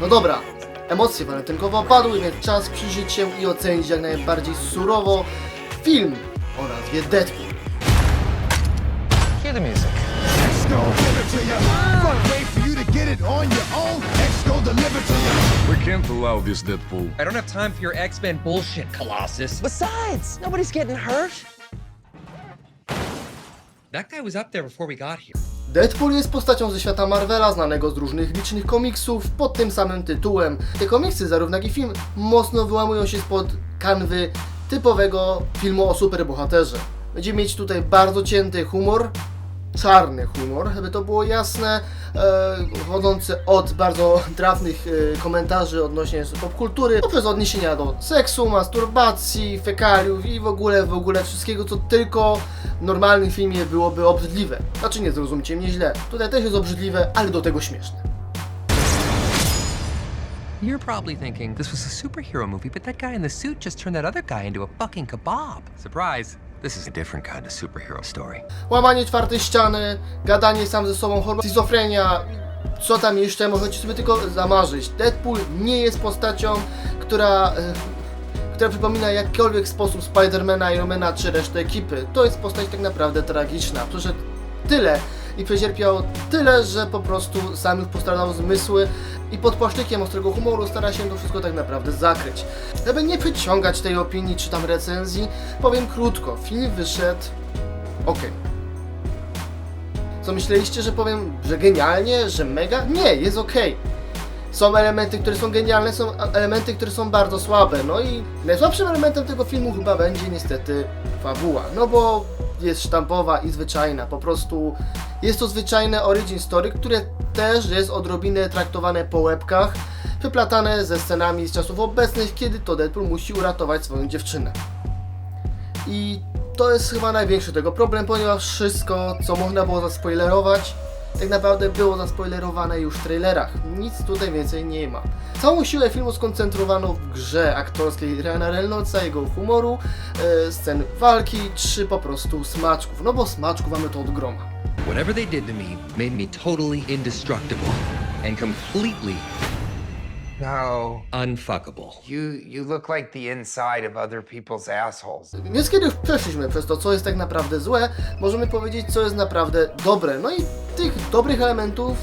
No dobra, emocje walentynkowo opadły, więc czas przyjrzeć się i ocenić jak najbardziej surowo film o nazwie Deadpool. Hear the music. X gon' give it to you. Fuck, wait for you to get it on your own. X gon' deliver to you. We can't allow this, Deadpool. I don't have time for your X-Men bullshit, Colossus. Besides, nobody's getting hurt. That guy was up there before we got here. Deadpool jest postacią ze świata Marvela, znanego z różnych licznych komiksów pod tym samym tytułem. Te komiksy, zarówno jak i film, mocno wyłamują się spod kanwy typowego filmu o superbohaterze. Będziemy mieć tutaj bardzo cięty humor, czarny humor, żeby to było jasne, e, od bardzo trafnych e, komentarzy odnośnie popkultury, poprzez odniesienia do seksu, masturbacji, fekaliów i w ogóle, w ogóle wszystkiego, co tylko w normalnym filmie byłoby obrzydliwe. Znaczy nie zrozumcie mnie źle, tutaj też jest obrzydliwe, ale do tego śmieszne. You're probably thinking this was a superhero movie, but that guy in the suit just turned that other guy into a fucking kebab. Surprise! This is a different kind of superhero story. Łamanie czwartej ściany, gadanie sam ze sobą, choroba, schizofrenia, co tam jeszcze, możecie sobie tylko zamarzyć. Deadpool nie jest postacią, która, e, która przypomina jakikolwiek sposób Spidermana, Ironmana czy resztę ekipy. To jest postać tak naprawdę tragiczna. Przeszedł tyle i przecierpiał tyle, że po prostu sam już postradał zmysły i pod płaszczykiem ostrego humoru stara się to wszystko tak naprawdę zakryć. Żeby nie przyciągać tej opinii czy tam recenzji, powiem krótko. Film wyszedł ok. Co myśleliście, że powiem, że genialnie, że mega? Nie, jest ok. Są elementy, które są genialne, są elementy, które są bardzo słabe. No i najsłabszym elementem tego filmu chyba będzie niestety fabuła. No bo jest sztampowa i zwyczajna. Po prostu jest to zwyczajne origin story, które też jest odrobinę traktowane po łebkach, wyplatane ze scenami z czasów obecnych, kiedy to Deadpool musi uratować swoją dziewczynę. I to jest chyba największy tego problem, ponieważ wszystko, co można było zaspoilerować, tak naprawdę było zaspoilerowane już w trailerach. Nic tutaj więcej nie ma. Całą siłę filmu skoncentrowano w grze aktorskiej Ryana Reynoldsa, jego humoru, e, scen walki, czy po prostu smaczków. No bo smaczków mamy to od groma. Whatever they did to me made me totally indestructible and completely No. unfuckable. You you look like the inside of other people's assholes. Więc kiedy już przeszliśmy przez to, co jest tak naprawdę złe, możemy powiedzieć, co jest naprawdę dobre. No i tych dobrych elementów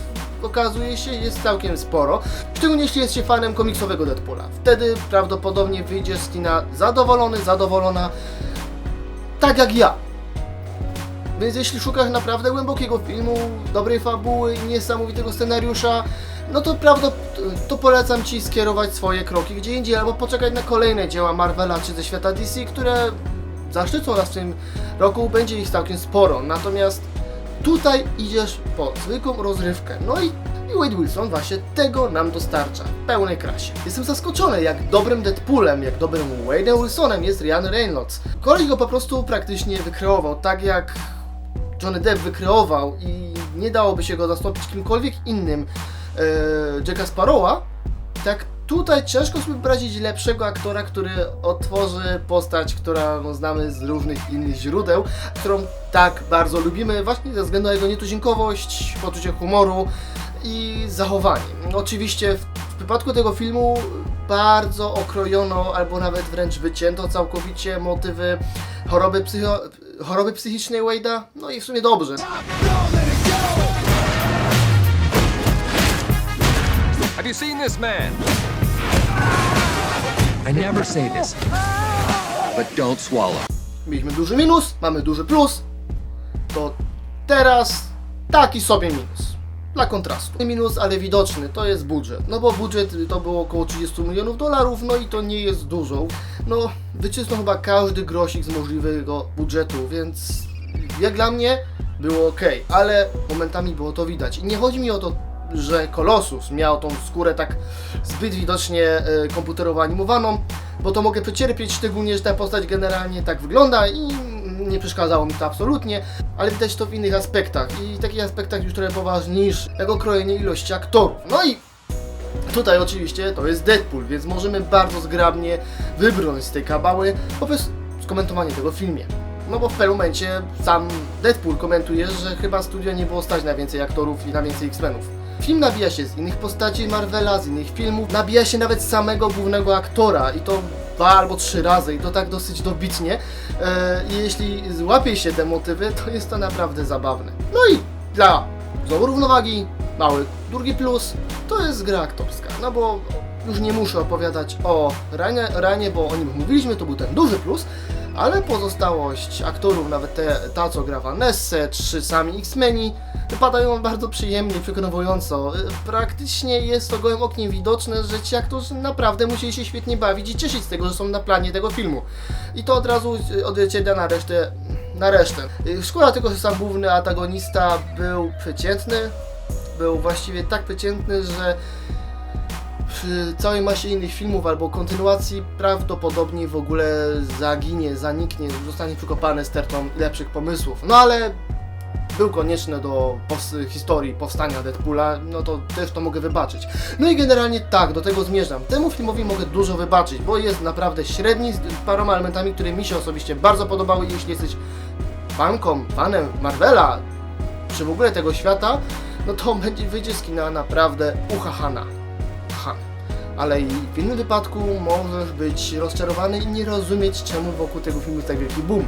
okazuje się jest całkiem sporo. Szczególnie jeśli jest się fanem komiksowego Deadpoola. Wtedy prawdopodobnie wyjdziesz z kina zadowolony, zadowolona, tak jak ja. Więc jeśli szukasz naprawdę głębokiego filmu, dobrej fabuły i niesamowitego scenariusza, no to prawda, to polecam Ci skierować swoje kroki gdzie indziej, albo poczekać na kolejne dzieła Marvela czy ze świata DC, które zaszczycą nas w tym roku, będzie ich całkiem sporo. Natomiast tutaj idziesz po zwykłą rozrywkę. No i i Wade Wilson właśnie tego nam dostarcza w pełnej krasie. Jestem zaskoczony, jak dobrym Deadpoolem, jak dobrym Wade'em Wilsonem jest Ryan Reynolds. Kolej go po prostu praktycznie wykreował, tak jak Johnny Depp wykreował i nie dałoby się go zastąpić kimkolwiek innym e, Jacka Sparrowa, tak tutaj ciężko sobie wyobrazić lepszego aktora, który otworzy postać, która no, znamy z różnych innych źródeł, którą tak bardzo lubimy właśnie ze względu na jego nietuzinkowość, poczucie humoru i zachowanie. Oczywiście w, w przypadku tego filmu bardzo okrojono albo nawet wręcz wycięto całkowicie motywy choroby, psycho, choroby psychicznej Wade'a, no i w sumie dobrze. Have you seen this man? I never say this, But don't swallow. Mieliśmy duży minus, mamy duży plus, to teraz taki sobie minus. Dla kontrastu. Minus, ale widoczny, to jest budżet. No bo budżet to było około 30 milionów dolarów, no i to nie jest dużo. No, wycisnął chyba każdy grosik z możliwego budżetu, więc jak dla mnie było ok, ale momentami było to widać. I nie chodzi mi o to, że Kolosus miał tą skórę tak zbyt widocznie e, komputerowo animowaną, bo to mogę przecierpieć, szczególnie, że ta postać generalnie tak wygląda i nie przeszkadzało mi to absolutnie, ale widać to w innych aspektach i takich aspektach już trochę poważniejszych, jak okrojenie ilości aktorów. No i Tutaj oczywiście to jest Deadpool, więc możemy bardzo zgrabnie wybrnąć z tej kabały poprzez skomentowanie tego filmie. No bo w pewnym momencie sam Deadpool komentuje, że chyba studio nie było stać na więcej aktorów i na więcej X-Menów. Film nabija się z innych postaci Marvela, z innych filmów, nabija się nawet samego głównego aktora i to dwa albo trzy razy i to tak dosyć dobitnie. E, I jeśli złapie się te motywy, to jest to naprawdę zabawne. No i dla znowu równowagi, mały drugi plus, to jest gra aktorska. No bo już nie muszę opowiadać o Ranie bo o nim mówiliśmy, to był ten duży plus, ale pozostałość aktorów, nawet te, ta co gra Vanessę, czy sami X-Meni, wypadają bardzo przyjemnie, przekonująco. Y, Praktycznie jest to gołym okiem widoczne, że ci aktorzy naprawdę musieli się świetnie bawić i cieszyć z tego, że są na planie tego filmu. I to od razu y, odzwierciedla na resztę. Na resztę. Y, Szkoda tylko, że sam główny antagonista był przeciętny. Był właściwie tak przeciętny, że w całej masie innych filmów albo kontynuacji prawdopodobnie w ogóle zaginie, zaniknie, zostanie przykopany stertą lepszych pomysłów. No ale był konieczny do historii powstania Deadpoola, no to też to mogę wybaczyć. No i generalnie tak, do tego zmierzam. Temu filmowi mogę dużo wybaczyć, bo jest naprawdę średni z paroma elementami, które mi się osobiście bardzo podobały. Jeśli jesteś fanką, fanem Marvela, czy w ogóle tego świata, no to będzie wyjdzie z kina naprawdę uchachana. Ale i w innym wypadku możesz być rozczarowany i nie rozumieć, czemu wokół tego filmu jest tak wielki boom.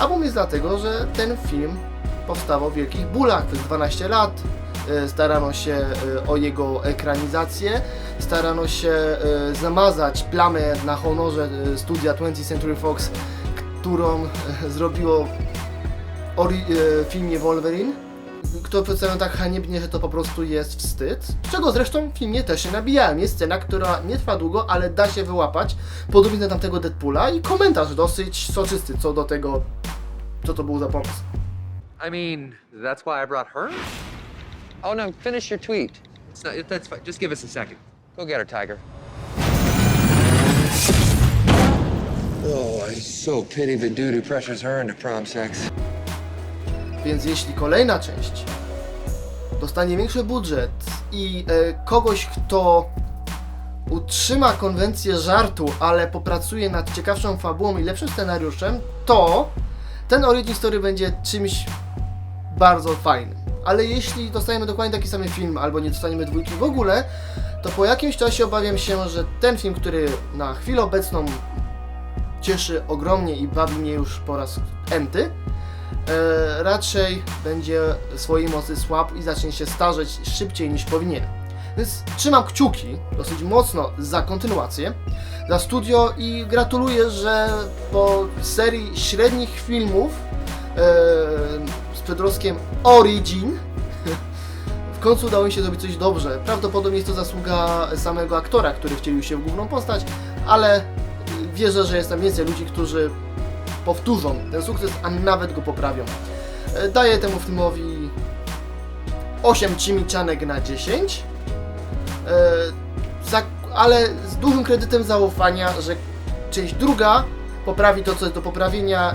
A boom jest dlatego, że ten film powstawał w wielkich bólach przez 12 lat. E, Starano się e, o jego ekranizację, starano się e, zamazać plamę na honorze studia 20th Century Fox, którą zrobiło e, filmie Wolverine, kto przedstawią tak haniebnie, że to po prostu jest wstyd. Z czego zresztą w filmie też się nabijałem. Jest scena, która nie trwa długo, ale da się wyłapać, podobnie do tamtego Deadpoola i komentarz dosyć soczysty co do tego, co to był za pomysł. I mean, that's why I brought her? Oh no, finish your tweet. It's not, that's fine. Just give us a second. Go get her, Tiger. Oh, I so pity the dude who pressures her into prom sex. Więc jeśli kolejna część dostanie większy budżet i e, kogoś, kto utrzyma konwencję żartu, ale popracuje nad ciekawszą fabułą i lepszym scenariuszem, to ten origin story będzie czymś bardzo fajnym. Ale jeśli dostaniemy dokładnie taki sam film, albo nie dostaniemy dwójki w ogóle, to po jakimś czasie obawiam się, że ten film, który na chwilę obecną cieszy ogromnie i bawi mnie już po raz enty, raczej będzie swojej mocy słab i zacznie się starzeć szybciej niż powinien. Więc trzymam kciuki dosyć mocno za kontynuację, za studio i gratuluję, że po serii średnich filmów e, z przedrostkiem Origin w końcu udało mi się zrobić coś dobrze. Prawdopodobnie jest to zasługa samego aktora, który wcielił się w główną postać, ale wierzę, że jest tam więcej ludzi, którzy powtórzą ten sukces, a nawet go poprawią. E, Daję temu filmowi 8 cimiczanek na 10, e, ale z dużym kredytem zaufania, że część druga poprawi to, co jest do poprawienia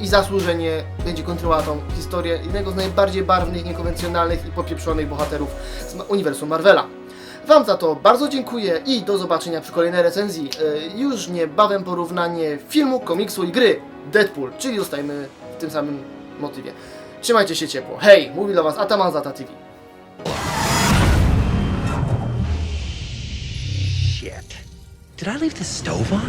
i zasłużenie będzie kontynuatą historii jednego z najbardziej barwnych, niekonwencjonalnych i popieprzonych bohaterów z uniwersum Marvela. Wam za to bardzo dziękuję i do zobaczenia przy kolejnej recenzji. E, Już niebawem porównanie filmu, komiksu i gry Deadpool, czyli zostajemy w tym samym motywie. Trzymajcie się ciepło. Hej, mówi do Was Ataman Zata TV. Shit. Did I leave the stove on?